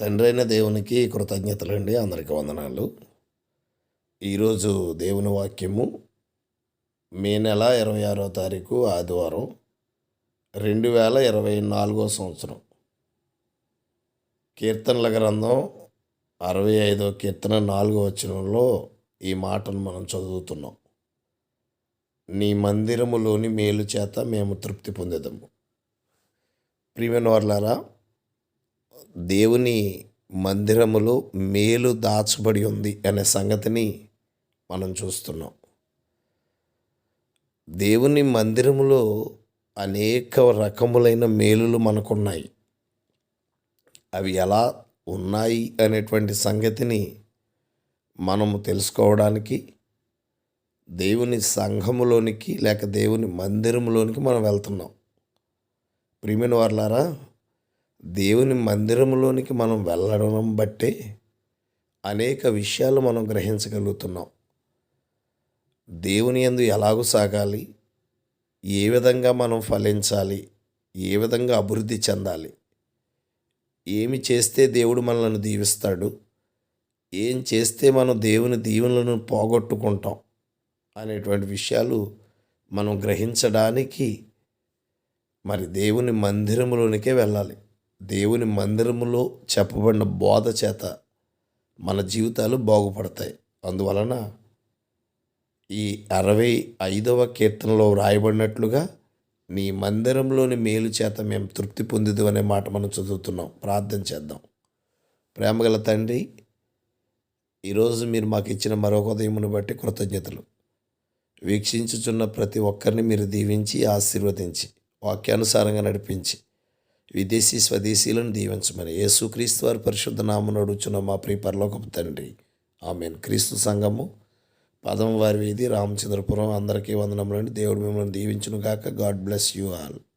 తండ్రైన దేవునికి కృతజ్ఞతలండి అందరికీ వందనాలు. ఈరోజు దేవుని వాక్యము మే నెల ఇరవై ఆరో తారీఖు ఆదివారం రెండు వేల ఇరవై నాలుగో సంవత్సరం. కీర్తనల గ్రంథం అరవై ఐదో కీర్తన నాలుగో వచనంలో ఈ మాటను మనం చదువుతున్నాం. నీ మందిరములోని మేలు చేత మేము తృప్తి పొందేదము. ప్రియమైన వర్లారా దేవుని మందిరములో మేలు దాచబడి ఉంది అనే సంగతిని మనం చూస్తున్నాం. దేవుని మందిరములో అనేక రకములైన మేలులు మనకున్నాయి. అవి ఎలా ఉన్నాయి అనేటువంటి సంగతిని మనము తెలుసుకోవడానికి దేవుని సంఘములోనికి లేక దేవుని మందిరములోనికి మనం వెళ్తున్నాం. ప్రియమైన వాళ్ళారా దేవుని మందిరంలోనికి మనం వెళ్ళడం బట్టే అనేక విషయాలు మనం గ్రహించగలుగుతున్నాం. దేవుని యందు ఎలాగూ సాగాలి? ఏ విధంగా మనం ఫలించాలి? ఏ విధంగా అభివృద్ధి చెందాలి? ఏమి చేస్తే దేవుడు మనల్ని దీవిస్తాడు? ఏం చేస్తే మనం దేవుని దీవెనలను పోగొట్టుకుంటాం? అనేటువంటి విషయాలు మనం గ్రహించడానికి మరి దేవుని మందిరంలోనికే వెళ్ళాలి. దేవుని మందిరములో చెప్పబడిన బోధ చేత మన జీవితాలు బాగుపడతాయి. అందువలన ఈ అరవై ఐదవ కీర్తనలో వ్రాయబడినట్లుగా నీ మందిరంలోని మేలు చేత మేము తృప్తి పొందిదు అనే మాట మనం చదువుతున్నాం. ప్రార్థన చేద్దాం. ప్రేమగల తండ్రి ఈరోజు మీరు మాకు ఇచ్చిన మరొక ఉదయమును బట్టి కృతజ్ఞతలు. వీక్షించుచున్న ప్రతి ఒక్కరిని మీరు దీవించి ఆశీర్వదించి వాక్యానుసారంగా నడిపించి విదేశీ స్వదేశీలను దీవించమని యేసుక్రీస్తు వారి పరిశుద్ధ నామను మా ప్రియ పరలోకపు తండ్రి. ఆమెన్. క్రీస్తు సంఘము పదం వారి వీధి రామచంద్రపురం అందరికీ వందనములండి. దేవుడు మిమ్మల్ని దీవించును గాక గాడ్ బ్లెస్ యూ ఆల్.